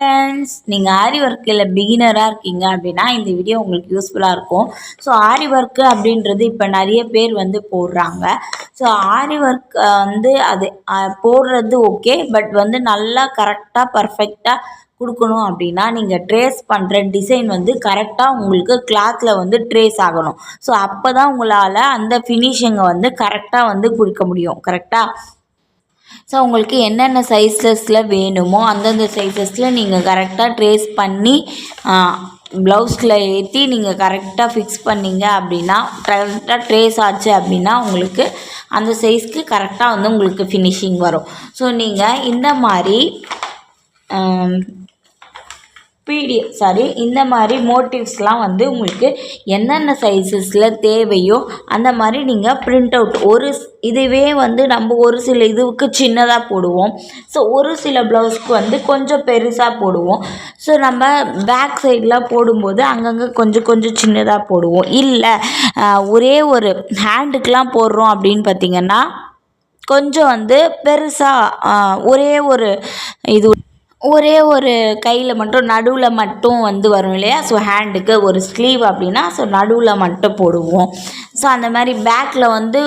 Friends நீங்கள் ஆரி ஒர்க்கில் பிகினராக இருக்கீங்க அப்படின்னா இந்த வீடியோ உங்களுக்கு யூஸ்ஃபுல்லாக இருக்கும். ஸோ ஆரி ஒர்க்கு அப்படின்றது இப்போ நிறைய பேர் வந்து போடுறாங்க. ஸோ ஆரி ஒர்க் வந்து அது போடுறது ஓகே பட் வந்து நல்லா கரெக்டாக பர்ஃபெக்டாக கொடுக்கணும் அப்படின்னா நீங்கள் ட்ரேஸ் பண்ணுற டிசைன் வந்து கரெக்டாக உங்களுக்கு கிளாத்தில் வந்து ட்ரேஸ் ஆகணும். ஸோ அப்போ தான் உங்களால் அந்த ஃபினிஷிங்கை வந்து கரெக்டாக வந்து கொடுக்க முடியும். கரெக்டாக ஸோ உங்களுக்கு என்னென்ன சைஸஸில் வேணுமோ அந்தந்த சைஸஸில் நீங்கள் கரெக்டாக ட்ரேஸ் பண்ணி ப்ளவுஸில் ஏற்றி நீங்கள் கரெக்டாக ஃபிக்ஸ் பண்ணிங்க அப்படின்னா கரெக்டாக ட்ரேஸ் ஆச்சு அப்படின்னா உங்களுக்கு அந்த சைஸ்க்கு கரெக்டாக வந்து உங்களுக்கு ஃபினிஷிங் வரும். ஸோ நீங்கள் இந்த மாதிரி பிடிஎஃப் சாரி இந்த மாதிரி மோட்டிவ்ஸ்லாம் வந்து உங்களுக்கு என்னென்ன சைஸஸில் தேவையோ அந்த மாதிரி நீங்கள் ப்ரிண்ட் அவுட் ஒரு இதுவே வந்து நம்ம ஒரு சில இதுவுக்கு சின்னதாக போடுவோம். ஸோ ஒரு சில ப்ளவுஸ்க்கு வந்து கொஞ்சம் பெருசாக போடுவோம். ஸோ நம்ம பேக் சைட்லாம் போடும்போது அங்கங்கே கொஞ்சம் கொஞ்சம் சின்னதாக போடுவோம். இல்லை ஒரே ஒரு ஹேண்டுக்கெலாம் போடுறோம் அப்படின்னு பார்த்திங்கன்னா கொஞ்சம் வந்து பெருசாக ஒரே ஒரு இது ஒரே ஒரு கையில் மட்டும் நடுவில் மட்டும் வந்து வரும் இல்லையா? ஸோ ஹேண்டுக்கு ஒரு ஸ்லீவ் அப்படின்னா ஸோ நடுவில் மட்டும் போடுவோம். ஸோ அந்த மாதிரி பேக்கில் வந்து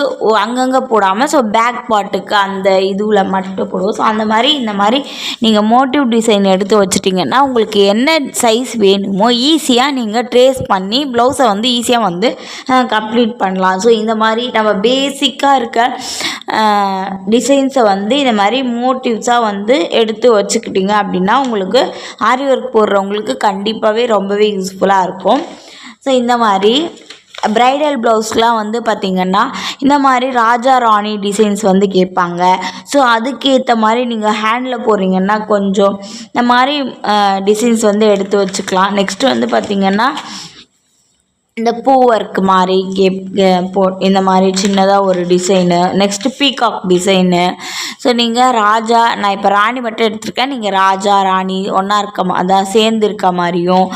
அங்கங்கே போடாமல் ஸோ பேக் பாட்டுக்கு அந்த இதுவில் மட்டும் போடுவோம். ஸோ அந்த மாதிரி இந்த மாதிரி நீங்கள் மோட்டிவ் டிசைன் எடுத்து வச்சுட்டிங்கன்னா உங்களுக்கு என்ன சைஸ் வேணுமோ ஈஸியாக நீங்கள் ட்ரேஸ் பண்ணி ப்ளவுஸை வந்து ஈஸியாக வந்து கம்ப்ளீட் பண்ணலாம். ஸோ இந்த மாதிரி நம்ம பேசிக்காக இருக்க டிசைன்ஸை வந்து இந்த மாதிரி மோட்டிவ்ஸாக வந்து எடுத்து வச்சுக்கிட்டிங்க அப்படின்னா உங்களுக்கு ஆரி ஒர்க் போடுறவங்களுக்கு கண்டிப்பாகவே ரொம்பவே யூஸ்ஃபுல்லாக இருக்கும். ஸோ இந்த மாதிரி ப்ரைடல் ப்ளவுஸ்லாம் வந்து பார்த்திங்கன்னா இந்த மாதிரி ராஜா ராணி டிசைன்ஸ் வந்து கேட்பாங்க. ஸோ அதுக்கேற்ற மாதிரி நீங்கள் ஹேண்டில் போடுறீங்கன்னா கொஞ்சம் இந்த மாதிரி டிசைன்ஸ் வந்து எடுத்து வச்சுக்கலாம். நெக்ஸ்ட்டு வந்து பார்த்திங்கன்னா இந்த பூ ஒர்க் மாதிரி கேப் போ இந்த மாதிரி சின்னதாக ஒரு design next peacock design so நீங்கள் ராஜா நான் இப்போ ராணி மட்டும் எடுத்திருக்கேன். நீங்கள் ராஜா ராணி ஒன்றா இருக்க அதான் சேர்ந்து இருக்க மாதிரியும்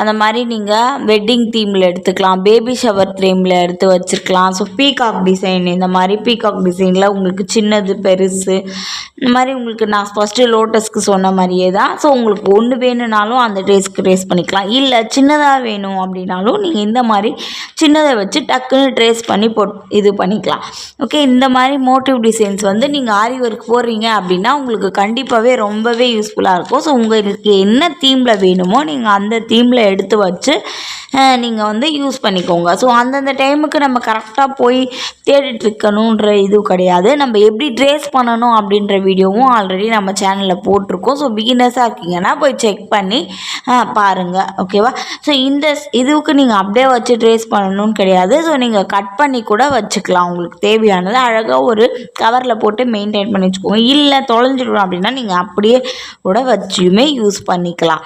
அந்த மாதிரி நீங்கள் வெட்டிங் தீமில் எடுத்துக்கலாம் பேபி ஷவர் தீமில் எடுத்து வச்சுருக்கலாம். ஸோ பீகாக் டிசைன் இந்த மாதிரி பீகாக் டிசைனில் உங்களுக்கு சின்னது பெருசு இந்த மாதிரி உங்களுக்கு நான் ஃபஸ்ட்டு லோட்டஸ்க்கு சொன்ன மாதிரியே தான். ஸோ உங்களுக்கு ஒன்று வேணும்னாலும் அந்த ட்ரேஸ்க்கு ட்ரேஸ் பண்ணிக்கலாம். இல்லை சின்னதாக வேணும் அப்படின்னாலும் நீங்கள் இந்த மாதிரி சின்னதை வச்சு டக்குன்னு ட்ரேஸ் பண்ணி போட் இது பண்ணிக்கலாம். ஓகே இந்த மாதிரி மோட்டிவ் டிசைன்ஸ் வந்து நீங்கள் ஆரி ஒர்க் போடுறீங்க அப்படின்னா உங்களுக்கு கண்டிப்பாகவே ரொம்பவே யூஸ்ஃபுல்லாக இருக்கும். ஸோ உங்களுக்கு என்ன தீமில் வேணுமோ நீங்கள் அந்த தீமில் எடுத்து வச்சு நீங்கள் வந்து யூஸ் பண்ணிக்கோங்க. ஸோ அந்தந்த டைமுக்கு நம்ம கரெக்டாக போய் தேடிட்டுருக்கணுன்ற இது கிடையாது. நம்ம எப்படி ட்ரேஸ் பண்ணணும் அப்படின்ற வீடியோவும் ஆல்ரெடி நம்ம சேனலில் போட்டிருக்கோம். ஸோ பிகினர்ஸாக இருக்கீங்கன்னா போய் செக் பண்ணி பாருங்கள் ஓகேவா ஸோ இந்த இதுவுக்கு நீங்கள் அப்படியே வச்சு ட்ரேஸ் பண்ணணும்னு கிடையாது. ஸோ நீங்கள் கட் பண்ணி கூட வச்சுக்கலாம். உங்களுக்கு தேவையானது அழகாக ஒரு கவரில் போட்டு மெயின்டைன் பண்ணி வச்சுக்கோங்க. இல்லை தொலைஞ்சிடும் அப்படின்னா நீங்கள் அப்படியே கூட வச்சுமே யூஸ் பண்ணிக்கலாம்.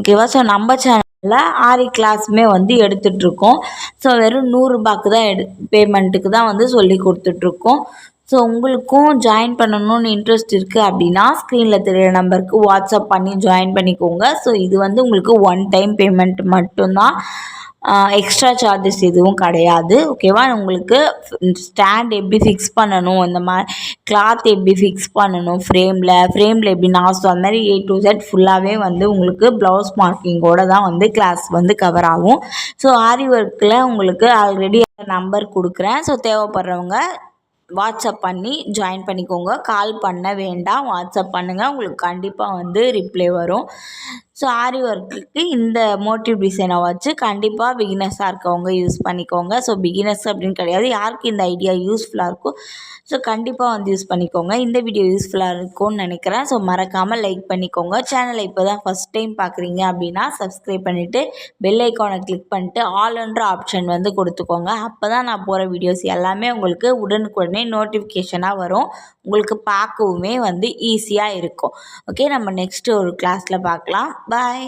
ஓகேவா ஸோ நம்ம சேனலில் ஆரி கிளாஸுமே வந்து எடுத்துகிட்ருக்கோம் ஸோ வெறும் நூறுரூபாக்கு தான் எடு பேமெண்ட்டுக்கு தான் வந்து சொல்லி கொடுத்துட்ருக்கோம். ஸோ உங்களுக்கும் ஜாயின் பண்ணணும்னு இன்ட்ரெஸ்ட் இருக்குது அப்படின்னா ஸ்க்ரீனில் தெரியிற நம்பருக்கு வாட்ஸ்அப் பண்ணி ஜாயின் பண்ணிக்கோங்க. ஸோ இது வந்து உங்களுக்கு ஒன் டைம் பேமெண்ட் மட்டும்தான். எக்ஸ்ட்ரா சார்ஜஸ் எதுவும் கிடையாது ஓகேவா உங்களுக்கு ஸ்டாண்ட் எப்படி ஃபிக்ஸ் பண்ணணும் இந்த மாதிரி கிளாத் எப்படி ஃபிக்ஸ் பண்ணணும் ஃப்ரேமில் ஃப்ரேமில் எப்படி நாசம் அந்த மாதிரி ஏ டு செட் ஃபுல்லாகவே வந்து உங்களுக்கு ப்ளவுஸ் மார்க்கிங்கோடு தான் வந்து கிளாஸ் வந்து கவர் ஆகும். ஸோ ஆரி ஒர்க்கில் உங்களுக்கு ஆல்ரெடி நம்பர் கொடுக்குறேன். ஸோ தேவைப்படுறவங்க வாட்ஸ்அப் பண்ணி ஜாயின் பண்ணிக்கோங்க. கால் பண்ண வேண்டாம். வாட்ஸ்அப் பண்ணுங்கள் உங்களுக்கு கண்டிப்பாக வந்து ரிப்ளை வரும். ஸோ ஆரி ஒர்க்குக்கு இந்த மோட்டிவ் டிசைனை வச்சு கண்டிப்பாக பிகினர்ஸாக இருக்கவங்க யூஸ் பண்ணிக்கோங்க. ஸோ பிகினர்ஸ் அப்படின்னு கிடையாது. யாருக்கு இந்த ஐடியா யூஸ்ஃபுல்லாக இருக்கோ ஸோ கண்டிப்பாக வந்து யூஸ் பண்ணிக்கோங்க. இந்த வீடியோ யூஸ்ஃபுல்லாக இருக்கும்னு நினைக்கிறேன். ஸோ மறக்காமல் லைக் பண்ணிக்கோங்க. சேனலை இப்போ தான் ஃபஸ்ட் டைம் பார்க்குறீங்க அப்படின்னா சப்ஸ்கிரைப் பண்ணிவிட்டு பெல் ஐக்கானை கிளிக் பண்ணிட்டு ஆல்ன்ற ஆப்ஷன் வந்து கொடுத்துக்கோங்க. அப்போ தான் நான் போகிற வீடியோஸ் எல்லாமே உங்களுக்கு உடனுக்குடனே நோட்டிஃபிகேஷனாக வரும். உங்களுக்கு பார்க்கவுமே வந்து ஈஸியாக இருக்கும். ஓகே நம்ம நெக்ஸ்ட்டு ஒரு கிளாஸில் பார்க்கலாம். பாய்